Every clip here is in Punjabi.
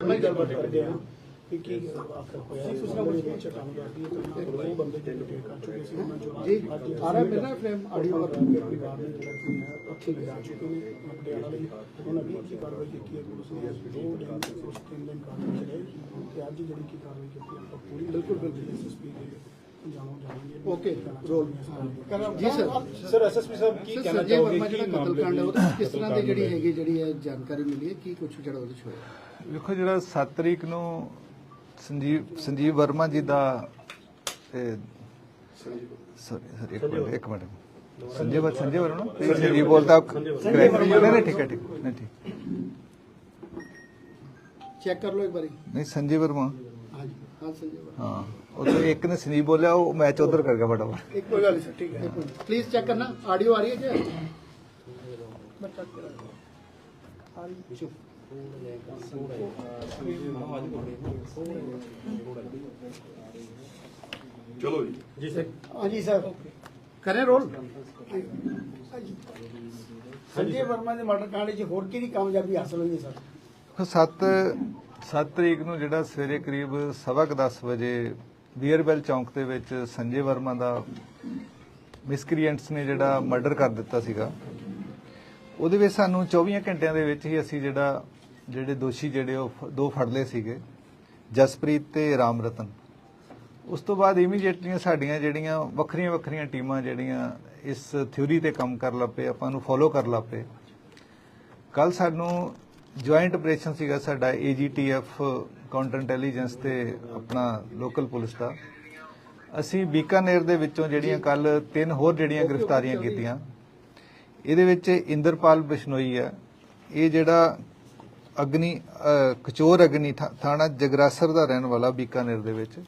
ਮੈਂ ਗੱਲਬਾਤ ਕਰਦੇ ਆ ਕਿ ਕੀ ਆਖਰ ਹੋਇਆ ਇਸ ਦਾ ਬੜੀ ਅੱਛਾ ਕੰਮ ਕਰਦੀ ਹੈ ਤੇ ਉਹਨਾਂ ਕੋਲ ਉਹ ਬੰਦੇ ਜਿਹੜੇ ਟੇਕ ਕਰ ਚੁੱਕੇ ਸੀ ਉਹਨਾਂ ਚੋਂ ਜੀ। ਅੱਜ ਆ ਰਿਹਾ ਮੇਰਾ ਫਰੇਮ ਆਡੀਓ ਪਰਿਵਾਰ ਦੇ ਪਰਿਵਾਰ ਨੇ ਜਿਹੜਾ ਸੀ ਹੈ ਉੱਥੇ ਲਿਜਾ ਚੁੱਕੇ ਨੇ ਪਟਿਆਲਾ ਲਈ ਉਹਨਾਂ ਵੀ ਕੀ ਕਾਰਵਾਈ ਕੀਤੀ ਹੈ ਪੁਲਿਸ ਨੇ ਦੋ ਦਿਨ ਤੇ ਕੁਝ ਤਿੰਨ ਦਿਨ ਕਾਰਵਾਈ ਚ ਰਹੇ ਤੇ ਅੱਜ ਜਿਹੜੀ ਕੀ ਕਾਰਵਾਈ ਕੀਤੀ ਆਪਾਂ ਪੂਰੀ ਬਿਲਕੁਲ ਬਿਲਕੁਲ। ਐਸਐਸਪੀ ਦੇ ਜਾਣੋ ਜਾਣਗੇ। Okay role. ਜੀ ਸਰ। ਸਰ ਐਸਐਸਪੀ ਸਾਹਿਬ ਕੀ ਸਰ ਕਹਿਣਾ ਸੰਜੇ ਚਾਹੋਗੇ? ਵਰਮਾ ਕੀ ਜਿਹੜਾ ਕਤਲ ਮਾਮਲੇ ਕਾਂਡ ਹੈ ਉਹ ਦੀ ਕਿਸ ਤਰ੍ਹਾਂ ਦੀ ਜਿਹੜੀ ਹੈਗੀ ਜਿਹੜੀ ਹੈ ਜਾਣਕਾਰੀ ਮਿਲੀ ਹੈ ਕੀ ਕੁਝ ਜਿਹੜਾ ਉਹਦੇ ਚ ਹੋਇਆ? ਵੇਖੋ ਜਿਹੜਾ 7 ਤਰੀਕ ਨੂੰ ਸੰਜੀਵ ਸੰਜੀਵ ਵਰਮਾ ਜੀ ਦਾ ਇਹ ਸੌਰੀ ਸਰ ਇੱਕ ਮਿੰਟ ਇੱਕ ਮਿੰਟ। ਸੰਜੇ ਵਰ ਸੰਜੇ ਵਰਮਾ? ਨਾ? ਤੇ ਸੰਜੀਵ ਬੋਲਦਾ। ਨਹੀਂ ਨਹੀਂ ਠੀਕ ਹੈ ਠੀਕ ਨਹੀਂ ਠੀਕ। ਚੈੱਕ ਕਰ ਲਓ ਇੱਕ ਵਾਰੀ। ਨਹੀਂ ਸੰਜੇ ਵਰਮਾ। ਹਾਂਜੀ ਹਾਂ ਸੰਜੇ ਵਰਮਾ। ਹਾਂ ਉਹ ਤੋਂ ਇੱਕ ਨੇ ਸੰਜੀਵ ਬੋਲਿਆ ਉਹ ਮੈਚ ਉਧਰ ਕਰ ਗਿਆ ਫਟਾਫਟ। ਇੱਕ ਕੋਈ ਗੱਲ ਨਹੀਂ ਠੀਕ ਹੈ। ਪਲੀਜ਼ ਚੈੱਕ ਕਰਨਾ ਆਡੀਓ ਆ ਰਹੀ ਹੈ ਜੀ ਚਲੋ ਜੀ। ਹਾਂਜੀ ਸਰ। ਕਰੇ ਰੋਲ। ਸੰਜੇ ਵਰਮਾ ਦੇ ਮਰਡਰ ਕਾਂਡ 'ਚ ਹੋਰ ਕਿਹਦੀ ਕਾਮਯਾਬੀ ਹਾਸਲ ਹੋਈ ਹੈ ਸਰ? 7 7 ਤਰੀਕ ਨੂੰ ਜਿਹੜਾ ਸਵੇਰੇ ਕਰੀਬ ਸਵਾ ਕੁ 10 ਵਜੇ ਬੀਅਰਬੈਲ ਚੌਂਕ ਦੇ ਵਿੱਚ ਸੰਜੇ ਵਰਮਾ ਦਾ ਮਿਸਕ੍ਰੀਐਂਟਸ ਨੇ ਜਿਹੜਾ ਮਰਡਰ ਕਰ ਦਿੱਤਾ ਸੀਗਾ। ਉਹਦੇ ਵਿੱਚ ਸਾਨੂੰ 24 ਘੰਟਿਆਂ ਦੇ ਵਿੱਚ ਹੀ ਅਸੀਂ ਜਿਹੜਾ ਜਿਹੜੇ ਦੋਸ਼ੀ ਜਿਹੜੇ ਉਹ ਫ- ਦੋ ਫੜ ਲਏ ਸੀਗੇ, ਜਸਪ੍ਰੀਤ ਤੇ ਰਾਮ ਰਤਨ ਉਸ ਤੋਂ ਬਾਅਦ ਇਮੀਡੀਏਟਲੀਆਂ ਸਾਡੀਆਂ ਜਿਹੜੀਆਂ ਵੱਖਰੀਆਂ ਵੱਖਰੀਆਂ ਟੀਮਾਂ ਜਿਹੜੀਆਂ ਇਸ ਥਿਊਰੀ ਤੇ ਕੰਮ ਕਰ ਲੱਪੇ ਆਪਾਂ ਨੂੰ ਫੋਲੋ ਕਰ ਲੱਪੇ ਕੱਲ ਸਾਨੂੰ ਜੁਆਇੰਟ ਆਪਰੇਸ਼ਨ ਸੀਗਾ ਸਾਡਾ ਏਜੀਟੀਐਫ ਕਾਊਂਟਰ ਇੰਟੈਲੀਜੈਂਸ ਤੇ ਆਪਣਾ ਲੋਕਲ ਪੁਲਿਸ ਦਾ। ਅਸੀਂ ਬੀਕਾਨੇਰ ਦੇ ਵਿੱਚੋਂ ਜਿਹੜੀਆਂ ਕੱਲ ਤਿੰਨ ਹੋਰ ਜਿਹੜੀਆਂ ਗ੍ਰਿਫਤਾਰੀਆਂ ਕੀਤੀਆਂ। ਇਹਦੇ ਵਿੱਚ ਇੰਦਰਪਾਲ ਬਿਸ਼ਨੋਈ ਹੈ। ਇਹ ਜਿਹੜਾ ਅਗਨੀ ਕਚੋਰ ਅਗਨੀ ਥਾ- ਥਾਣਾ ਜਗਰਾਸਰ ਦਾ ਰਹਿਣ ਵਾਲਾ ਬੀਕਾਨੇਰ ਦੇ ਵਿੱਚ।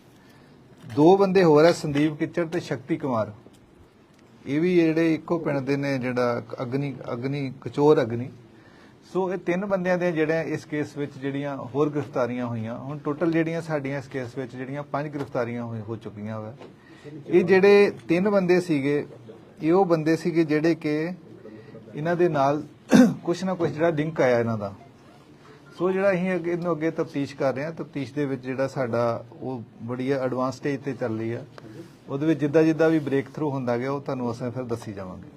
ਦੋ ਬੰਦੇ ਹੋਰ ਹੈ ਸੰਦੀਪ ਕਿਚੜ ਤੇ ਸ਼ਕਤੀ ਕੁਮਾਰ। ਇਹ ਵੀ ਜਿਹੜੇ ਇੱਕੋ ਪਿੰਡ ਦੇ ਨੇ, ਜਿਹੜਾ ਅਗਨੀ ਅਗਨੀ, ਕਚੋਰ ਅਗਨੀ। ਸੋ ਇਹ ਤਿੰਨ ਬੰਦਿਆਂ ਦੇ ਜਿਹੜੇ ਇਸ ਕੇਸ ਵਿੱਚ ਜਿਹੜੀਆਂ ਹੋਰ ਗ੍ਰਿਫਤਾਰੀਆਂ ਹੋਈਆਂ, ਹੁਣ ਟੋਟਲ ਜਿਹੜੀਆਂ ਸਾਡੀਆਂ ਇਸ ਕੇਸ ਵਿੱਚ ਜਿਹੜੀਆਂ ਪੰਜ ਗ੍ਰਿਫਤਾਰੀਆਂ ਹੋਈ- ਹੋ ਚੁੱਕੀਆਂ ਵਾ। ਇਹ ਜਿਹੜੇ ਤਿੰਨ ਬੰਦੇ ਸੀਗੇ, ਇਹ ਉਹ ਬੰਦੇ ਸੀਗੇ ਜਿਹੜੇ ਕਿ ਇਹਨਾਂ ਦੇ ਨਾਲ ਕੁਝ ਨਾ ਕੁਝ ਜਿਹੜਾ ਲਿੰਕ ਆਇਆ ਇਹਨਾਂ ਦਾ। ਸੋ ਜਿਹੜਾ ਅਸੀਂ ਅੱਗੇ ਇਹਨੂੰ ਅੱਗੇ ਤਫਤੀਸ਼ ਕਰ ਰਹੇ ਹਾਂ ਤਫਤੀਸ਼ ਦੇ ਵਿੱਚ ਜਿਹੜਾ ਸਾਡਾ ਉਹ ਬੜੀ ਐਡਵਾਂਸ ਸਟੇਜ ਤੇ ਚੱਲ ਰਹੀ ਆ। ਉਹਦੇ ਵਿੱਚ ਜਿੱਦਾਂ ਜਿੱਦਾਂ ਵੀ ਬ੍ਰੇਕ ਥਰੂ ਹੁੰਦਾ ਗਿਆ ਉਹ ਤੁਹਾਨੂੰ ਅਸੀਂ ਫਿਰ ਦੱਸੀ ਜਾਵਾਂਗੇ।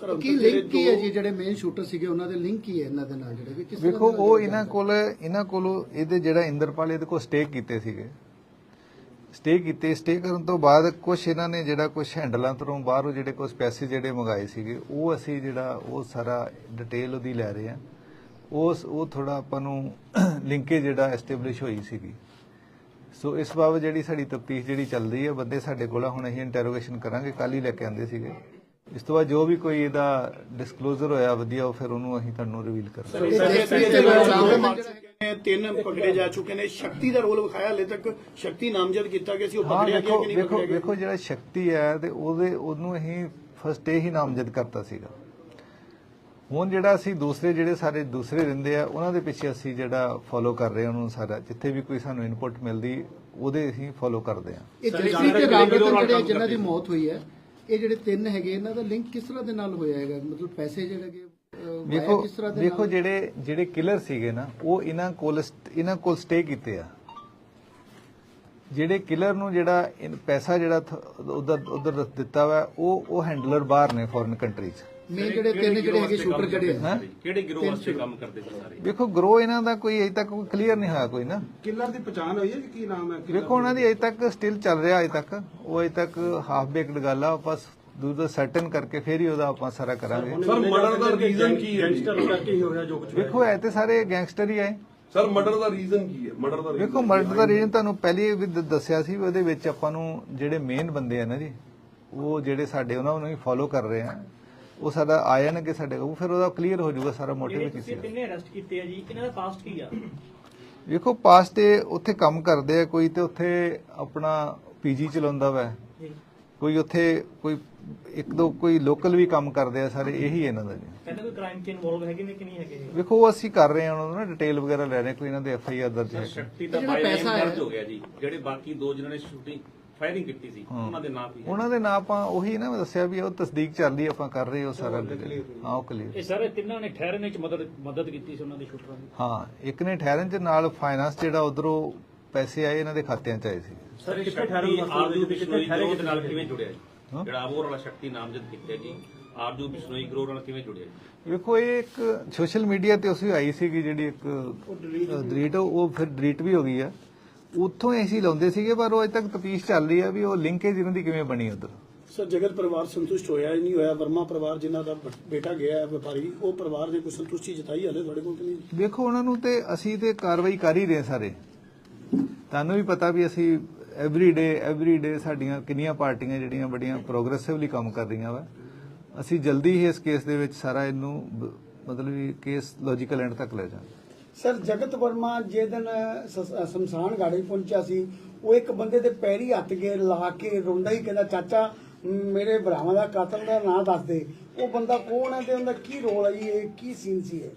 ਸਰ ਕੀ ਲਿੰਕ ਕੀ ਹੈ ਜੀ ਜਿਹੜੇ ਮੇਨ ਸ਼ੂਟਰ ਸੀਗੇ ਉਹਨਾਂ ਦੇ ਲਿੰਕ ਕੀ ਹੈ ਇਹਨਾਂ ਦੇ ਨਾਲ ਜਿਹੜੇ ਕਿ ਕਿਸ ਤਰ੍ਹਾਂ ਵੇਖੋ ਦੇ ਨਾਲ ਉਹ ਜੁੜੇ ਇਹਨਾਂ ਕੋਲ ਇਹਨਾਂ ਕੋਲ ਇਹਦੇ ਜਿਹੜਾ ਇੰਦਰਪਾਲ ਇਹਦੇ ਕੋਲ ਸਟੇ ਕੀਤੇ ਸੀਗੇ। ਸਟੇ ਕੀਤੇ ਸਟੇ ਕਰਨ ਤੋਂ ਬਾਅਦ ਕੁਝ ਇਹਨਾਂ ਨੇ ਜਿਹੜਾ ਕੁਝ ਹੈਂਡਲਾਂ ਤੋਂ ਬਾਹਰੋਂ ਜਿਹੜੇ ਕੁਝ ਪੈਸੇ ਜਿਹੜੇ ਮੰਗਾਏ ਸੀਗੇ ਉਹ ਅਸੀਂ ਜਿਹੜਾ ਉਹ ਸਾਰਾ ਡਿਟੇਲ ਉਹਦੀ ਲੈ ਰਹੇ ਆ ਉਸ ਉਹ ਥੋੜਾ ਆਪਾਂ ਨੂੰ ਲਿੰਕੇ ਜਿਹੜਾ ਐਸਟੈਬਲਿਸ਼ ਹੋਈ ਸੀਗੀ। ਸੋ ਇਸ ਬਾਬਤ ਜਿਹੜੀ ਸਾਡੀ ਤਫਤੀਸ਼ ਜਿਹੜੀ ਚੱਲ ਰਹੀ ਹੈ ਬੰਦੇ ਸਾਡੇ ਕੋਲ ਹੁਣ ਅਸੀਂ ਇੰਟਰੋਗੇਸ਼ਨ ਕਰਾਂਗੇ ਕੱਲ ਹੀ ਲੈ ਕੇ ਆਂਦੇ ਸੀਗੇ। ਇਸ ਤੋਂ ਬਾਅਦ ਜੋ ਵੀ ਕੋਈ ਇਹਦਾ ਡਿਸਕਲੋਜ਼ਰ ਹੋਇਆ ਵਧੀਆ ਉਹ ਫਿਰ ਉਹਨੂੰ ਅਸੀਂ ਤੁਹਾਨੂੰ ਰਿਵੀਲ ਕਰਾਂਗੇ। ਤਿੰਨ ਪਕੜੇ ਜਾ ਚੁੱਕੇ ਨੇ ਸ਼ਕਤੀ ਦਾ ਰੋਲ ਵਿਖਾਇਆ ਹਲੇ ਤੱਕ ਸ਼ਕਤੀ ਨਾਮਜ਼ਦ ਕੀਤਾ ਗਿਆ ਸੀ ਉਹ ਪਕੜਿਆ ਗਿਆ ਵੇਖੋ ਕਿ ਨਹੀਂ ਪਕੜਿਆ ਗਿਆ? ਵੇਖੋ ਜਿਹੜਾ ਸ਼ਕਤੀ ਹੈ ਤੇ ਉਹਦੇ ਉਹਨੂੰ ਅਸੀਂ ਫਸਟ ਡੇ ਹੀ ਨਾਮਜ਼ਦ ਕਰਤਾ ਸੀਗਾ। ਹੁਣ ਜਿਹੜਾ ਅਸੀਂ ਦੂਸਰੇ ਜਿਹੜੇ ਸਾਰੇ ਦੂਸਰੇ ਰਹਿੰਦੇ ਆ ਉਹਨਾਂ ਦੇ ਪਿੱਛੇ ਅਸੀਂ ਜਿਹੜਾ ਫੋਲੋ ਕਰ ਰਹੇ ਹਾਂ ਉਹਨੂੰ ਸਾਰਾ ਜਿੱਥੇ ਵੀ ਕੋਈ ਸਾਨੂੰ ਇਨਪੁਟ ਮਿਲਦੀ ਉਹਦੇ ਅਸੀਂ ਫੋਲੋ ਕਰਦੇ ਹਾਂ ਇਹ ਤੇ ਜਿਹੜੇ ਜਿਨ੍ਹਾਂ ਦੀ ਮੌਤ ਹੋਈ ਹੈ ਇਹ ਜਿਹੜੇ ਤਿੰਨ ਹੈਗੇ ਇਹਨਾਂ ਦਾ ਲਿੰਕ ਕਿਸ ਤਰ੍ਹਾਂ ਦੇ ਨਾਲ ਹੋਇਆ ਹੈਗਾ? ਮਤਲਬ ਪੈਸੇ ਜਿਹੜੇ ਕਿ ਅਹ, ਵਾਇਆ ਵੇਖੋ ਕਿਸ ਤਰ੍ਹਾਂ ਦੇ ਵੇਖੋ ਨਾਲ? ਜਿਹੜੇ ਜਿਹੜੇ ਕਿਲਰ ਸੀਗੇ ਨਾ ਉਹ ਇਹਨਾਂ ਕੋਲ ਇਹਨਾਂ ਕੋਲ ਸਟੇ ਕੀਤੇ ਆ। ਜਿਹੜੇ ਕਿਲਰ ਨੂੰ ਜਿਹੜਾ ਪੈਸਾ ਜਿਹੜਾ ਉਧਰ ਉਧਰ ਦਿੱਤਾ ਵਾ ਉਹ ਉਹ ਹੈਂਡਲਰ ਬਾਹਰ ਨੇ ਫੋਰਨ ਕੰਟਰੀਜ਼ ਮੇਨ ਜਿਹੜੇ ਤਿੰਨ ਜਿਹੜੇ ਹੈਗੇ ਸ਼ੂਟਰ ਜਿਹੜੇ ਹੈ ਹਾਂ ਕਿਹੜੇ ਗਿਰੋਹ ਵਾਸਤੇ ਕੰਮ ਕਰਦੇ ਸੀ ਸਾਰੇ? ਵੇਖੋ ਗਰੋ ਇਹਨਾਂ ਦਾ ਕੋਈ ਅਜੇ ਤੱਕ ਕਲੀਅਰ ਨਹੀਂ ਹੋਇਆ ਕੋਈ ਨਾ। ਕਿਲਰ ਦੀ ਪਛਾਣ ਹੋਈ ਹੈ ਜੀ? ਕੀ ਨਾਮ ਹੈ? ਵੇਖੋ ਉਹਨਾਂ ਦੀ ਅਜੇ ਤੱਕ ਸਟਿਲ ਚੱਲ ਰਿਹਾ ਅਜੇ ਤੱਕ। ਉਹ ਅਜੇ ਤੱਕ ਹਾਫ ਬੇਕਡ ਗੱਲ ਆ ਬਸ ਦੂਰ ਦਾ ਸਰਟਨ ਕਰਕੇ ਫੇਰ ਹੀ ਉਹਦਾ ਆਪਾਂ ਸਾਰਾ ਕਰਾਂਗੇ। ਸਰ ਮਰਡਰ ਦਾ ਰੀਜ਼ਨ ਕੀ ਹੈ? ਗੈਂਗਸਟਰ ਕਰਕੇ ਹੀ ਹੋਇਆ ਜੋ ਕੁਝ ਵੇਖੋ ਐ ਤੇ ਸਾਰੇ ਗੈਂਗਸਟਰ ਹੀ ਆਏ ਸਰ ਮਰਡਰ ਦਾ ਰੀਜ਼ਨ ਕੀ ਹੈ? ਮਰਡਰ ਦਾ ਵੇਖੋ ਮਰਡਰ ਦਾ ਰੀਜਨ ਤੁਹਾਨੂੰ ਪਹਿਲੇ ਵੀ ਦ- ਦੱਸਿਆ ਸੀ ਵੀ ਉਹਦੇ ਵਿੱਚ ਆਪਾਂ ਨੂੰ ਜਿਹੜੇ ਮੇਨ ਬੰਦੇ ਆ ਨਾ ਜੀ ਉਹ ਜਿਹੜੇ ਸਾਡੇ ਉਹਨਾਂ ਨੂੰ ਹੀ ਫੋਲੋ ਕਰ ਰਹੇ ਆ। ਉਹ ਸਾਡਾ ਆ ਜਾਣਗੇ ਸਾਡੇ ਉਹ ਫਿਰ ਉਹਦਾ ਕਲੀਅਰ ਹੋ ਜਾਊਗਾ ਸਾਰਾ ਮੋਟਿਵ ਕੀ ਸੀ ਤਿੰਨੇ ਅਰੈਸਟ ਕੀਤੇ ਆ ਜੀ? ਇਹਨਾਂ ਦਾ ਕਾਸਟ ਕੀ ਆ? ਵੇਖੋ ਪਾਸ ਤੇ ਉੱਥੇ ਕੰਮ ਕਰਦੇ ਆ ਕੋਈ ਤੇ ਉੱਥੇ ਆਪਣਾ ਪੀਜੀ ਚਲਾਉਂਦਾ ਵਾ। ਜੀ। ਕੋਈ ਉੱਥੇ ਕੋਈ ਇੱਕ ਦੋ ਕੋਈ ਲੋਕਲ ਵੀ ਕੰਮ ਕਰਦੇ ਆ ਸਾਰੇ ਇਹੀ ਇਹਨਾਂ ਦਾ ਜੀ। ਕਹਿੰਦੇ ਕੋਈ ਕ੍ਰਾਈਮ 'ਚ ਇਨਵੋਲਵ ਹੈਗੇ ਨੇ ਕਿ ਨਹੀਂ ਹੈਗੇ? ਵੇਖੋ ਅਸੀਂ ਕਰ ਰਹੇ ਹਾਂ ਉਹਨਾਂ ਨੂੰ ਨਾ ਡਿਟੇਲ ਵਗੈਰਾ ਲੈ ਰਹੇ ਹਾਂ, ਕੋਈ ਇਹਨਾਂ ਦੇ ਐਫ ਆਈ ਆਰ ਦਰਜ ਹੈ ਸ਼ਕਤੀ ਦਾ ਜਿਹੜਾ ਬਾਈ ਪੈਸਾ ਨੇਮ ਹੈ- ਦਰਜ ਹੋ ਗਿਆ ਜੀ। ਜਿਹੜੇ ਬਾਕੀ ਦੋ ਜਿਹਨਾਂ ਨੇ ਸ਼ੂਟਿੰਗ ਫਾਇਰਿੰਗ ਕੀਤੀ ਸੀ ਉਹਨਾਂ ਦੇ ਨਾਂ ਹੈ? ਉਹਨਾਂ ਦੇ ਨਾਂ ਆਪਾਂ ਉਹੀ ਨਾ ਮੈਂ ਦੱਸਿਆ ਵੀ ਉਹ ਤਸਦੀਕ ਚੱਲ ਰਹੀ ਆਪਾਂ ਕਰ ਰਹੇ ਹਾਂ ਉਹ ਸਾਰਾ ਹਾਂ ਉਹ ਕਲੀਅਰ ਇਹ ਸਾਰੇ ਤਿੰਨਾਂ ਨੇ ਠਹਿਰਨੇ ਚ ਮਦਦ ਮਦਦ ਕੀਤੀ ਸੀ ਉਹਨਾਂ ਦੇ ਸ਼ੂਟਰਾਂ ਦੀ? ਹਾਂ ਇੱਕ ਨੇ ਠਹਿਰਨ ਚ ਨਾਲ ਫਾਈਨਾਂਸ ਜਿਹੜਾ ਉਧਰੋਂ ਪੈਸੇ ਆਏ ਇਹਨਾਂ ਦੇ ਖਾਤਿਆਂ ਚ ਆਏ ਸੀ। ਸਰ ਕਿੱਥੇ ਸ਼ਕਤੀ ਠਹਿਰਨ ਆਰਜੂ ਕਿੱਥੇ ਬਿਸ਼ਨੋਈ ਠਹਿਰੇ ਗਰੋਹ ਦੇ ਨਾਲ ਕਿਵੇਂ ਜੁੜਿਆ ਜੀ? ਹਾਂ? ਜਿਹੜਾ ਅਬੋਰ ਵਾਲਾ ਸ਼ਕਤੀ ਨਾਮਜ਼ਦ ਕੀਤਾ ਜੀ ਆਰਜੂ ਬਿਸ਼ਨੋਈ ਗਰੋਹ ਨਾਲ ਕਿਵੇਂ ਜੁੜਿਆ ਜੀ? ਵੇਖੋ ਇਹ ਇੱਕ ਸੋਸ਼ਲ ਮੀਡੀਆ ਤੇ ਉਸੇ ਆਈ ਸੀਗੀ ਜਿਹੜੀ ਇੱਕ ਡਿਲੀਟ ਉਹ ਫਿਰ ਡਿਲੀਟ ਵੀ ਹੋ ਗਈ ਆ। ਉੱਥੋਂ ਅਸੀਂ ਲਾਉਂਦੇ ਸੀਗੇ ਪਰ ਉਹ ਅਜੇ ਤੱਕ ਤਪੀਸ਼ ਚੱਲ ਰਹੀ ਆ ਵੀ ਉਹ ਲਿੰਕੇਜ ਇਹਨਾਂ ਦੀ ਕਿਵੇਂ ਬਣੀ ਉਧਰ। ਸਰ ਜਗਤ ਪਰਿਵਾਰ ਸੰਤੁਸ਼ਟ ਹੋਇਆ ਹੀ ਨਹੀਂ ਹੋਇਆ ਵਰਮਾ ਪਰਿਵਾਰ ਜਿਨ੍ਹਾਂ ਦਾ ਬੇਟਾ ਗਿਆ ਹੈ ਵਪਾਰੀ ਉਹ ਪਰਿਵਾਰ ਨੇ ਕੋਈ ਸੰਤੁਸ਼ਟੀ ਜਤਾਈ ਹਲੇ ਤੁਹਾਡੇ ਕੋਲ ਕਿ ਨਹੀਂ? ਦੇਖੋ ਉਹਨਾਂ ਨੂੰ ਤੇ ਅਸੀਂ ਤੇ ਕਾਰਵਾਈ ਕਰ ਹੀ ਰਹੇ ਸਾਰੇ। ਤੁਹਾਨੂੰ ਵੀ ਪਤਾ ਵੀ ਅਸੀਂ ਐਵਰੀ ਡੇ ਐਵਰੀ ਡੇ ਸਾਡੀਆਂ ਕਿੰਨੀਆਂ ਪਾਰਟੀਆਂ ਜਿਹੜੀਆਂ ਬੜੀਆਂ ਪ੍ਰੋਗਰੈਸਿਵਲੀ ਕੰਮ ਕਰ ਰਹੀਆਂ ਵਾ। ਅਸੀਂ ਜਲਦੀ ਹੀ ਇਸ ਕੇਸ ਦੇ ਵਿੱਚ ਸਾਰਾ ਇਹਨੂੰ ਮਤਲਬ ਕੇਸ ਲੌਜੀਕਲ ਐਂਡ ਤੱਕ ਲੈ ਜਾਵਾਂਗੇ। ਸਰ, ਜਗਤ ਵਰਮਾ ਜੇ ਦਿਨ ਸਮਸਾਨ ਗਾੜੀ ਪਹੁੰਚਿਆ ਸੀ, ਉਹ ਇੱਕ ਬੰਦੇ ਦੇ ਪੈਰੀ ਹੱਥ ਕੇ ਲਾ ਕੇ ਰੋਂਦਾ ਹੀ ਕਹਿੰਦਾ, ਚਾਚਾ ਮੇਰੇ ਭਰਾਵਾਂ ਦਾ ਕਾਤਲ ਦਾ ਨਾਂ ਦੱਸ ਦੇ। ਉਹ ਬੰਦਾ ਕੌਣ ਹੈ ਤੇ ਉਹਦਾ ਕੀ ਰੋਲ ਹੈ ਜੀ? ਇਹ ਕੀ ਸੀਨ ਸੀ ਇਹ?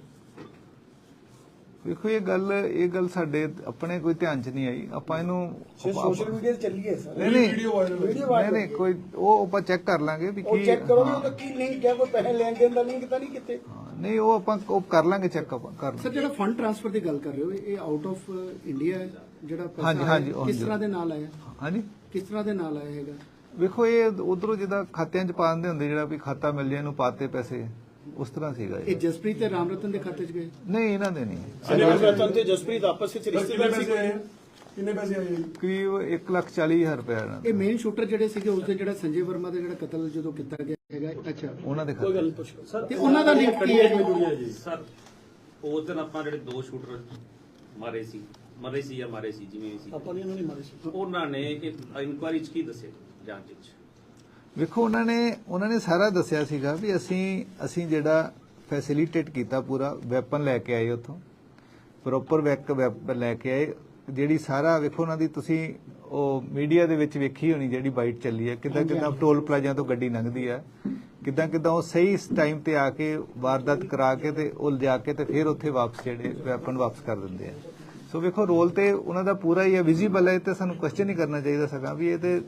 ਵੇਖੋ ਇਹ ਗੱਲ ਇਹ ਗੱਲ ਸਾਡੇ ਆਪਣੇ ਕੋਈ ਧਿਆਨ ਚ ਨਹੀਂ ਆਈ। ਆਪਾਂ ਇਹਨੂੰ ਸੋਸ਼ਲ ਮੀਡੀਆ ਤੇ ਚੱਲੀ ਹੈ ਸਰ। ਨਹੀਂ ਨਹੀਂ। ਵੀਡੀਓ ਵਾਇਰਲ ਵੀਡੀਓ ਨਹੀਂ ਨਹੀਂ ਕੋਈ ਉਹ ਆਪਾਂ ਚੈੱਕ ਕਰ ਲਾਂਗੇ ਵੀ ਉਹ ਕੀ ਚੈੱਕ ਕਰੋ ਵੀ ਹਾਂ, ਉਹਦਾ ਕੀ ਲਿੰਕ ਹੈ ਕੋਈ ਪੈਸੇ ਲੈਣ ਦੇਣ ਦਾ ਲਿੰਕ ਤਾਂ ਨਹੀਂ ਕਿਤੇ। ਹਾਂ, ਨਹੀਂ ਉਹ ਆਪਾਂ ਉਹ ਕਰ ਲਾਂਗੇ ਚੈੱਕ ਆਪਾਂ ਕਰ ਸਰ ਜਿਹੜਾ ਫੰਡ ਟ੍ਰਾਂਸਫਰ ਦੀ ਗੱਲ ਕਰ ਰਹੇ ਹੋ ਇਹ ਆਊਟ ਆਫ ਇੰਡੀਆ ਹੈ ਜਿਹੜਾ ਪੈਸਾ ਹਾਂਜੀ, ਆਇਆ, ਹਾਂਜੀ, ਕਿਸ। ਤਰ੍ਹਾਂ ਦੇ ਨਾਲ ਆਇਆ? ਹਾਂਜੀ? ਕਿਸ ਤਰ੍ਹਾਂ ਦੇ ਨਾਲ ਆਇਆ ਹੈਗਾ? ਵੇਖੋ ਇਹ ਉਧਰੋਂ ਜਿਹਦਾ ਖਾਤਿਆਂ ਚ ਪਾ ਦਿੰਦੇ ਹੁੰਦੇ ਜਿਹੜਾ ਵੀ ਖਾਤਾ ਮਿਲ ਜਾਏ ਇਹਨੂੰ ਪਾਤੇ ਪੈਸੇ। ਉਸ ਤਰ੍ਹਾਂ ਸੀਗਾ ਇਹ। ਇਹ ਜਸਪ੍ਰੀਤ ਤੇ ਰਾਮਰਤਨ ਦੇ ਖਾਤੇ 'ਚ ਗਏ? ਨਹੀਂ ਇਹਨਾਂ ਦੇ ਨਹੀਂ। ਸਨਿਵਾਲ ਰਤਨ ਤੇ ਜਸਪ੍ਰੀਤ ਆਪਸ ਵਿੱਚ ਕਿੰਨੇ ਰਿਸ਼ਤੇਦਾਰ ਸੀ ਪੈਸੇ ਆਏ? ਕਿੰਨੇ ਪੈਸੇ ਆਏ? ਕਰੀਬ 140000 ਰੁਪਏ ਇਹਨਾਂ ਇਹ। ਮੇਨ ਸ਼ੂਟਰ ਜਿਹੜੇ ਸੀਗੇ ਉਸ ਦੇ ਜਿਹੜਾ ਸੰਜੇ ਵਰਮਾ ਦਾ ਜਿਹੜਾ ਕਤਲ ਜਦੋਂ ਕੀਤਾ ਗਿਆ ਹੈਗਾ ਅੱਛਾ। ਉਹਨਾਂ ਦੇ ਕੋਈ ਖਾਤੇ। ਗੱਲ ਨਹੀਂ ਪੁੱਛੋ ਤੇ ਉਹਨਾਂ ਦਾ ਲਿੰਕ ਕੀ ਹੈ? ਜੀ? ਸਰ ਉਸ ਦਿਨ ਆਪਾਂ ਜਿਹੜੇ ਦੋ ਸ਼ੂਟਰ ਮਾਰੇ ਸੀ ਮਰੇ ਸੀ ਜਾਂ ਮਾਰੇ ਸੀ ਜਿਵੇਂ ਵੀ ਸੀ। ਆਪਾਂ ਨੇ ਇਹਨਾਂ ਨੇ ਮਾਰੇ ਸੀ। ਉਹਨਾਂ ਨੇ ਇਨਕੁਆਇਰੀ ਚ ਕੀ ਦੱਸਿਆ ਜਾਂਚ ਵਿੱਚ ਵੇਖੋ ਉਹਨਾਂ ਨੇ ਉਹਨਾਂ ਨੇ ਸਾਰਾ ਦੱਸਿਆ ਸੀਗਾ ਵੀ ਅਸੀਂ ਅਸੀਂ ਜਿਹੜਾ ਫੈਸਿਲਿਟੇਟ ਕੀਤਾ ਪੂਰਾ ਵੈਪਨ ਲੈ ਕੇ ਆਏ ਉੱਥੋਂ। ਪ੍ਰੋਪਰ ਵੈਕ ਵੈਪਨ ਲੈ ਕੇ ਆਏ। ਜਿਹੜੀ ਸਾਰਾ ਵੇਖੋ ਉਹਨਾਂ ਦੀ ਤੁਸੀਂ ਉਹ ਮੀਡੀਆ ਦੇ ਵਿੱਚ ਵੇਖੀ ਹੋਣੀ ਜਿਹੜੀ ਬਾਈਟ ਚੱਲੀ ਹੈ ਕਿਦਾਂ ਕਿਦਾਂ ਟੋਲ ਪਲਾਜ਼ਾ ਤੋਂ ਗੱਡੀ ਲੰਘਦੀ ਹੈ। ਕਿਦਾਂ ਕਿਦਾਂ ਉਹ ਸਹੀ ਟਾਈਮ ਤੇ ਆ ਕੇ ਵਾਰਦਾਤ ਕਰਾ ਕੇ ਤੇ ਉਹ ਲਿਜਾ ਕੇ ਤੇ ਫਿਰ ਉੱਥੇ ਵਾਪਸ ਜਿਹੜੇ ਵੈਪਨ ਵਾਪਸ ਕਰ ਦਿੰਦੇ ਆ। ਸੋ ਵੇਖੋ ਰੋਲ ਤੇ ਉਹਨਾਂ ਦਾ ਪੂਰਾ ਹੀ ਹੈ ਵਿਜ਼ੀਬਲ ਹੈ ਤੇ ਸਾਨੂੰ ਕੁਐਸਚਨ ਹੀ ਕਰਨਾ ਚਾਹੀਦਾ ਸਗਾ ਵੀ ਇਹ ਤੇ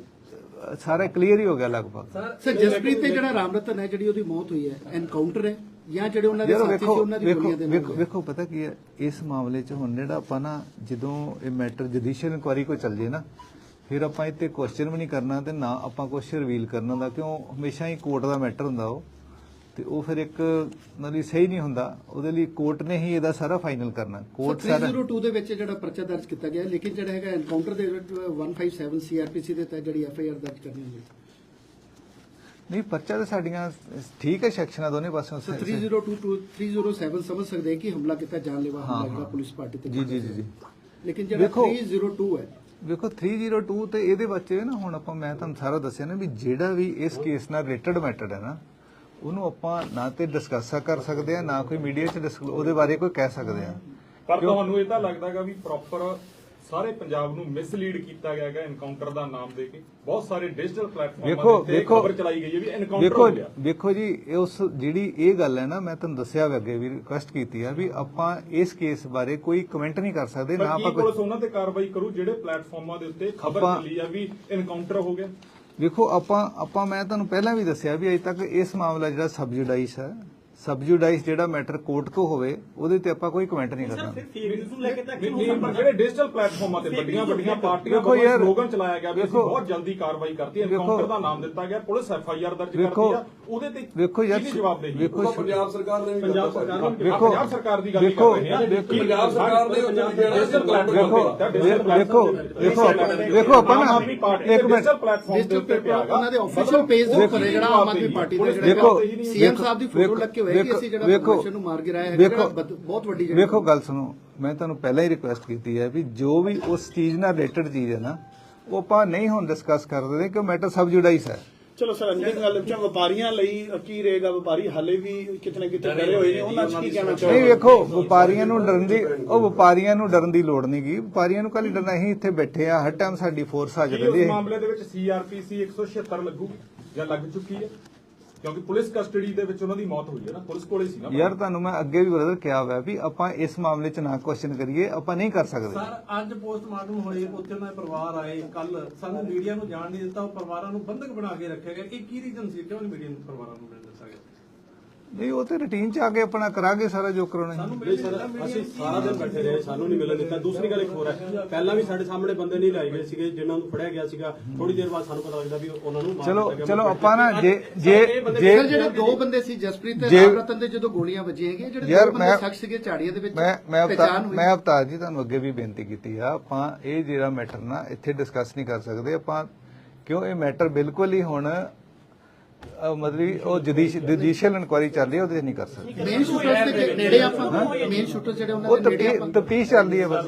ਸਾਰਾ ਕਲੀਅਰ ਹੀ ਹੋ ਗਿਆ ਲਗਭਗ। ਸਰ ਜਸਪ੍ਰੀਤ ਤੇ ਜਿਹੜਾ ਰਾਮਰਤਨ ਹੈ ਜਿਹੜੀ ਉਹਦੀ ਮੌਤ ਹੋਈ ਹੈ ਐਨਕਾਊਂਟਰ ਹੈ ਜਾਂ ਜਿਹੜੇ ਉਹਨਾਂ ਦੇ ਸਾਥੀ ਸੀ ਉਹਨਾਂ ਦੀ ਗੋਲੀਆਂ ਦੇ ਨਾਲ ਵੇਖੋ ਪਤਾ ਕੀ ਹੈ ਇਸ ਮਾਮਲੇ 'ਚ ਹੁਣ ਜਿਹੜਾ ਆਪਾਂ ਨਾ ਜਦੋਂ ਇਹ ਮੈਟਰ ਜੁਡੀਸ਼ੀਅਲ ਇਨਕੁਆਰੀ ਕੋਈ ਚੱਲ ਜੇ ਨਾ ਫਿਰ ਆਪਾਂ ਇੱਥੇ ਕੁਐਸਚਨ ਵੀ ਨਹੀਂ ਕਰਨਾ ਤੇ ਨਾ ਆਪਾਂ ਕੁਝ ਰਿਵੀਲ ਕਰਨਾ ਦਾ ਕਿਉਂ? ਹਮੇਸ਼ਾ ਹੀ ਕੋਰਟ ਦਾ ਮੈਟਰ ਹੁੰਦਾ ਉਹ। ਤੇ ਉਹ ਫਿਰ ਇੱਕ ਮਤਲਬ ਸਹੀ ਨਹੀਂ ਹੁੰਦਾ। ਉਹਦੇ ਲਈ ਕੋਰਟ ਨੇ ਹੀ ਇਹਦਾ ਸਾਰਾ ਫਾਈਨਲ ਕਰਨਾ। ਕੋਰਟ ਸਰ ਸਾਰਾ 302 ਦੇ ਵਿੱਚ ਜਿਹੜਾ ਪਰਚਾ ਦਰਜ ਕੀਤਾ ਗਿਆ ਲੇਕਿਨ ਜਿਹੜਾ ਹੈਗਾ ਐਨਕਾਊਂਟਰ ਦੇ ਵਿੱਚ 157 ਸੀਆਰਪੀਸੀ ਦੇ ਤਹਿਤ ਜਿਹੜੀ ਐਫਆਈਆਰ ਦਰਜ ਕਰਨੀ ਹੋਈ। ਨਹੀਂ ਪਰਚਾ ਤੇ ਸਾਡੀਆਂ ਠੀਕ ਹੈ ਸੈਕਸ਼ਨਾਂ ਦੋਨੇ ਪਾਸਿਓਂ ਸਰ 302 to 307 ਸਮਝ ਸਕਦੇ ਕਿ ਹਮਲਾ ਕੀਤਾ ਜਾਨਲੇਵਾ ਹਮਲਾ ਜਿਹੜਾ। ਪੁਲਿਸ ਪਾਰਟੀ ਤੇ ਜੀ ਜੀ ਜੀ ਲੇਕਿਨ ਜਿਹੜਾ ਵੇਖੋ- 302 ਹੈ। ਵੇਖੋ 302 ਤੇ ਇਹਦੇ ਬੱਚੇ ਨਾ ਹੁਣ ਆਪਾਂ ਮੈਂ ਤੁਹਾਨੂੰ ਸਾਰਾ ਦੱਸਿਆ ਨਾ ਵੀ ਜਿਹੜਾ ਵੀ ਇਸ ਕੇਸ ਨਾਲ ਰਿਲੇਟਡ ਮੈਟਰ ਹੈ ਨਾ ਉਹਨੂੰ ਆਪਾਂ ਨਾ ਤੇ ਡਿਸਕਸ ਕਰ ਸਕਦੇ ਆ ਨਾ ਕੋਈ ਮੀਡੀਆ 'ਚ discuss- ਉਹਦੇ ਬਾਰੇ ਕੋਈ ਕਹਿ ਸਕਦੇ ਆ। ਪਰ ਤੁਹਾਨੂੰ ਇਹ ਤਾਂ ਲੱਗਦਾਗਾ ਵੀ ਪ੍ਰੋਪਰ ਸਾਰੇ ਪੰਜਾਬ ਨੂੰ ਮਿਸਲੀਡ ਕੀਤਾ ਗਿਆ ਹੈਗਾ ਐਨਕਾਊਂਟਰ ਦਾ ਨਾਮ ਦੇ ਕੇ। ਬਹੁਤ ਸਾਰੇ ਡਿਜੀਟਲ ਪਲੇਟਫਾਰਮਾਂ ਵੇਖੋ ਵੇਖੋ ਖਬਰ ਚਲਾਈ ਗਈ ਹੈ ਵੀ ਐਨਕਾਊਂਟਰ ਵੇਖੋ ਹੋ ਗਿਆ। ਵੇਖੋ ਜੀ ਇਹ ਉਸ ਜਿਹੜੀ ਇਹ ਗੱਲ ਹੈ ਨਾ ਮੈਂ ਤੁਹਾਨੂੰ ਦੱਸਿਆ ਵੀ ਅੱਗੇ ਵੀ ਰਿਕੁਐਸਟ ਕੀਤੀ ਆ ਵੀ ਆਪਾਂ ਇਸ ਕੇਸ ਬਾਰੇ ਕੋਈ ਕਮੈਂਟ ਨਹੀਂ ਕਰ ਸਕਦੇ ਨਾ ਪਰ ਕੀ ਆਪਾਂ ਪੁਲਿਸ ਕੋਈ ਉਹਨਾਂ ਤੇ ਕਾਰਵਾਈ ਕਰੂ ਜਿਹੜੇ ਪਲੇਟਫਾਰਮਾਂ ਦੇ ਉੱਤੇ ਖਬਰ ਆਪਾਂ- ਚੱਲੀ ਆ ਵੀ ਐਨਕਾਊਂਟਰ ਹੋ ਗਿਆ? ਵੇਖੋ, ਆਪਾਂ ਆਪਾਂ, ਮੈਂ ਤੁਹਾਨੂੰ ਪਹਿਲਾਂ ਵੀ ਦੱਸਿਆ ਵੀ ਅਜੇ ਤੱਕ ਇਸ ਮਾਮਲਾ ਜਿਹੜਾ ਸਬਜੂਡਾਈਸ ਹੈ ਸਬਜੂਡਾਈਸ ਜਿਹੜਾ ਮੈਟਰ ਕੋਰਟ ਤੋਂ ਹੋਵੇ ਉਹਦੇ ਤੇ ਆਪਾਂ ਕੋਈ ਕਮੈਂਟ ਨਹੀਂ ਕਰਨਾ। ਫੇਕ ਨੂੰ ਲੈ ਕੇ ਤਾਂ ਨਹੀਂ ਨਹੀਂ, ਪਰ ਜਿਹੜੇ ਡਿਜੀਟਲ ਪਲੇਟਫਾਰਮਾਂ ਤੇ ਵੱਡੀਆਂ ਵੱਡੀਆਂ ਪਾਰਟੀਆਂ ਵੇਖੋ ਵੱਲੋਂ ਯਾਰ, ਸਲੋਗਨ ਚਲਾਇਆ ਗਿਆ ਵੀ ਅਸੀਂ ਵੇਖੋ- ਬਹੁਤ ਜਲਦੀ ਕਾਰਵਾਈ ਕਰਤੀ ਹੈ ਵੇਖੋ- ਐਨਕਾਊਂਟਰ ਦਾ ਨਾਮ ਦਿੱਤਾ ਗਿਆ ਪੁਲਿਸ ਐਫ ਆਈ ਆਰ ਦਰਜ ਵੇਖੋ- ਕਰਦੀ ਆ ਉਹਦੇ ਤੇ ਵੇਖੋ ਯਾਰ, ਕਿਹਦੀ ਜਵਾਬਦੇਹੀ ਵੇਖੋ- ਉਹ ਤਾਂ ਪੰਜਾਬ ਸਰਕਾਰ ਨੇ ਵੀ ਪੰਜਾਬ ਕਰਤਾ ਸਰਕਾਰ ਭਾਜੀ। ਨੂੰ ਵੇਖੋ- ਪੰਜਾਬ ਸਰਕਾਰ ਦੀ ਗੱਲ ਹੀ ਵੇਖੋ- ਕਰ ਰਹੇ ਹਾਂ ਵੇਖੋ- ਪੰਜਾਬ ਸਰਕਾਰ ਨੇ ਉਹ ਜਿਹੜੀ ਡਿਜੀਟਲ ਪਲੇਟਫਾਰਮ ਵੇਖੋ ਵੇਖੋ ਵੇਖੋ ਆਪਾਂ- ਵੇਖੋ ਆਪਾਂ ਨਾ ਇੱਕ ਮਿੰਟ। ਡਿਜੀਟਲ ਪਲੇਟਫਾਰਮ ਦੇ ਉੱਤੇ ਪਿਆ ਉਹਨਾਂ ਦੇ ਆਫੀਸ਼ੀਅਲ ਪੇਜ ਦੇ ਉੱਪਰ ਹੈ ਜਿਹੜਾ ਆਮ ਆਦਮੀ ਪਾਰਟੀ ਦਾ ਵੇਖੋ- ਜਿਹੜਾ ਸੀਐਮ ਸਾਹਿਬ ਦੀ ਫੋਟੋ ਲੱਗ ਕੇ ਅਸੀਂ ਜਿਹੜਾ ਵੇਖੋ- ਪ੍ਰਦਰਸ਼ਨ ਨੂੰ ਮਾਰ ਗਿਰਾਇਆ ਹੈ ਜਿਹੜਾ ਵੇਖੋ- ਬਦ- ਬਹੁਤ ਵੱਡੀ ਜਿਹੜੀ ਵੇਖੋ ਗੱਲ ਸੁਣੋ ਮੈਂ ਤੁਹਾਨੂੰ ਪਹਿਲਾਂ ਹੀ ਰਿਕੁਐਸਟ ਕੀਤੀ ਹੈ ਵੀ ਜੋ ਵੀ ਉਸ ਚੀਜ਼ ਨਾਲ ਰਿਲੇਟਡ ਚੀਜ਼ ਹੈ ਨਾ ਉਹ ਆਪਾਂ ਨਹੀਂ ਹੁਣ ਡਿਸਕਸ ਕਰਦੇ ਕਿ ਮੈਟਰ ਸਬਜੂਡਾਈਸ ਹੈ। ਚਲੋ ਸਰ ਅੰਦਰ ਗੱਲ ਵਿੱਚ ਵਪਾਰੀਆਂ ਲਈ ਕੀ ਰਹੇਗਾ? ਵਪਾਰੀ ਹਾਲੇ ਵੀ ਕਿਤਨੇ ਕਿਤੇ ਡਰੇ ਹੋਏ ਨੇ ਉਹਨਾਂ 'ਚ ਕੀ ਕਹਿਣਾ ਨਹੀਂ ਚਾਹੋਗੇ ਵੇਖੋ ਵਪਾਰੀਆਂ ਨੂੰ ਡਰਨ ਦੀ ਉਹ ਵਪਾਰੀਆਂ ਨੂੰ ਡਰਨ ਦੀ ਲੋੜ ਨਹੀਂ ਗੀ। ਵਪਾਰੀਆਂ ਨੂੰ ਕੱਲ ਡਰਨਾ ਅਸੀਂ ਇੱਥੇ ਬੈਠੇ ਆ ਹਰ ਟਾਈਮ ਸਾਡੀ ਫੋਰਸ ਹਾਜ਼ਰ ਉਸ ਹੈ। ਮਾਮਲੇ ਦੇ ਵਿੱਚ ਸੀਆਰਪੀਸੀ 176 ਲੱਗੂਗੀ ਜਾਂ ਲੱਗ ਚੁੱਕੀ ਹੈ? ਕਿਉਂਕਿ ਪੁਲਿਸ ਕਸਟਡੀ ਦੇ ਵਿੱਚ ਉਹਨਾਂ ਦੀ ਮੌਤ ਹੋਈ ਹੈ ਨਾ ਪੁਲਿਸ ਕੋਲੇ ਸੀ ਨਾ ਯਾਰ ਤੁਹਾਨੂੰ ਮੈਂ ਅੱਗੇ ਵੀ ਬਰਦਰ ਕਿਹਾ ਹੋਇਆ ਵੀ ਆਪਾਂ ਇਸ ਮਾਮਲੇ 'ਚ ਨਾ ਕੁਐਸਚਨ ਕਰੀਏ ਆਪਾਂ ਨਹੀਂ ਕਰ ਸਕਦੇ। ਸਰ ਅੱਜ ਪੋਸਟਮਾਰਟਮ ਹੋਏ ਉੱਥੇ ਉਹਨਾਂ ਦੇ ਪਰਿਵਾਰ ਆਏ ਕੱਲ ਸਾਨੂੰ ਮੀਡੀਆ ਨੂੰ ਜਾਣ ਨਹੀਂ ਦਿੱਤਾ ਉਹ ਪਰਿਵਾਰਾਂ ਨੂੰ ਬੰਧਕ ਬਣਾ ਕੇ ਰੱਖਿਆ ਗਿਆ। ਇਹ ਕੀ ਰੀਜ਼ਨ ਸੀ? ਕਿਉਂ ਨਹੀਂ ਮੀਡੀਆ ਨੂੰ ਪਰਿਵਾਰਾਂ ਨੂੰ ਦਿੱਤਾ ਗਿਆ? ਨਹੀਂ ਉਹ ਤੇ ਰੁਟੀਨ 'ਚ ਆ ਕੇ ਆਪਣਾ ਕਰਾਂਗੇ ਸਾਰਾ ਜੋ ਕਰਾਉਣਾ ਸਾਨੂੰ ਹੈ। ਮਿਲ ਸਰ ਅਸੀਂ ਸਾਰਾ ਦਿਨ ਬੈਠੇ ਰਹੇ ਸਾਨੂੰ ਨਹੀਂ ਮਿਲਣ ਦਿੱਤਾ ਦੂਸਰੀ ਗੱਲ ਇੱਕ ਹੋਰ ਹੈ ਪਹਿਲਾਂ ਵੀ ਸਾਡੇ ਸਾਹਮਣੇ ਬੰਦੇ ਨਹੀਂ ਲਾਏ ਗਏ ਸੀਗੇ ਜਿਨ੍ਹਾਂ ਨੂੰ ਫੜਿਆ ਗਿਆ ਸੀਗਾ ਥੋੜੀ ਦੇਰ ਬਾਅਦ ਸਾਨੂੰ ਪਤਾ ਲੱਗਦਾ ਵੀ ਉਹਨਾਂ ਨੂੰ ਮਾਰ ਚਲੋ ਦਿੱਤਾ ਗਿਆ। ਚਲੋ ਆਪਾਂ ਨਾ ਜੇ ਜੇ ਜਿਹੜੇ ਦੋ ਬੰਦੇ ਸੀ ਜਸਪ੍ਰੀਤ ਤੇ ਰਾਮਰਤਨ ਦੇ ਜਦੋਂ ਗੋਲੀਆਂ ਵੱਜੀਆਂ ਹੈਗੀਆਂ ਜਿਹੜੇ ਦੋ ਬੰਦੇ ਮੈਂ- ਸ਼ਖਸ ਸੀਗੇ ਝਾੜੀਆਂ ਦੇ ਵਿੱਚ ਮੈਂ ਮੈਂ ਮੈਂ ਅਵਤਾਰ ਜੀ ਤੁਹਾਨੂੰ ਅੱਗੇ ਵੀ ਬੇਨਤੀ ਕੀਤੀ ਆ ਆਪਾਂ ਇਹ ਜਿਹੜਾ ਮੈਟਰ ਨਾ ਇੱਥੇ ਡਿਸਕਸ ਨਹੀਂ ਕਰ ਸਕਦੇ ਆਪਾਂ ਕਿਉਂ ਇਹ ਮੈਟਰ ਬਿਲਕੁਲ ਹੀ ਹੁਣ ਮਤਲਬ ਉਹ ਜੁਡੀਸ਼ੀਅਲ ਇਨਕੁਆਇਰੀ ਚੱਲ ਰਹੀ ਹੈ ਉਹਦੇ ਨਹੀਂ ਕਰ ਸਕਦੇ। ਮੇਨ ਸ਼ੂਟਰਸ ਦੇ ਨੇੜੇ ਆਪਾਂ ਮੇਨ ਸ਼ੂਟਰ ਜਿਹੜੇ ਉਹ ਉਹਨਾਂ ਦੇ ਨੇੜੇ ਆਪਾਂ ਤਫਤੀਸ਼ ਚੱਲ ਰਹੀ ਹੈ ਬਸ।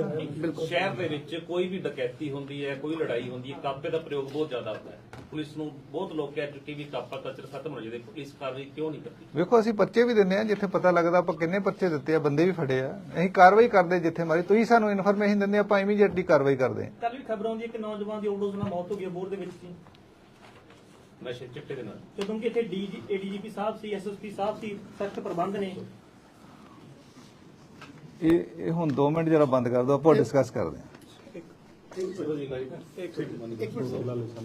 ਸ਼ਹਿਰ ਦੇ ਵਿੱਚ ਕੋਈ ਵੀ ਡਕੈਤੀ ਹੁੰਦੀ ਹੈ ਕੋਈ ਲੜਾਈ ਹੁੰਦੀ ਹੈ ਕਾਪੇ ਦਾ ਪ੍ਰਯੋਗ ਬਹੁਤ ਜ਼ਿਆਦਾ ਹੁੰਦਾ ਹੈ। ਪੁਲਿਸ ਨੂੰ ਬਹੁਤ ਲੋਕ ਕਹਿ ਚੁੱਕੇ ਵੀ ਕਾਪਾ ਕਲਚਰ ਖਤਮ ਹੋ ਜਾਵੇ ਪੁਲਿਸ ਕਾਰਵਾਈ ਕਿਉਂ ਨਹੀਂ ਕਰਦੀ? ਵੇਖੋ ਅਸੀਂ ਪਰਚੇ ਵੀ ਦਿੰਦੇ ਆ ਜਿੱਥੇ ਪਤਾ ਲੱਗਦਾ ਆਪਾਂ ਕਿੰਨੇ ਪਰਚੇ ਦਿੱਤੇ ਆ ਬੰਦੇ ਵੀ ਫੜੇ ਆ। ਅਸੀਂ ਕਾਰਵਾਈ ਕਰਦੇ ਜਿੱਥੇ ਮਾਰੀ ਤੁਸੀਂ ਸਾਨੂੰ ਇਨਫੋਰਮੇਸ਼ਨ ਦਿੰਦੇ ਆ, ਆਪਾਂ ਇਮੀਡੀਏਟਲੀ ਕਾਰਵਾਈ ਕਰਦੇ ਆ ਕੱਲ ਵੀ ਖਬਰ ਆਉਂਦੀ ਹੈ ਕਿ ਨੌਜਵਾਨ ਦੀ ਓਵਰਡੋਜ਼ ਨਾਲ ਮੌਤ ਹੋ ਗਈ ਬੋਰ ਦੇ ਵਿੱਚ ਸੀ। ਨਸ਼ੇ ਚਿੱਟੇ ਦੇ ਨਾਲ ਜਦੋਂ ਕਿ ਇੱਥੇ ਡੀਜੀ ਏਡੀਜੀਪੀ ਸਾਹਿਬ ਸੀ ਐਸਐਸਪੀ ਸਾਹਿਬ ਸੀ ਸਖਤ ਪ੍ਰਬੰਧ ਨੇ ਇਹ ਇਹ ਹੁਣ 2 ਮਿੰਟ ਜਰਾ ਬੰਦ ਕਰ ਦਿਓ ਆਪਾਂ ਡਿਸਕਸ ਕਰਦੇ ਆ ਚਲੋ ਜੀ ਲਾਈਵ ਹੈ। ਇੱਕ ਮਿੰਟ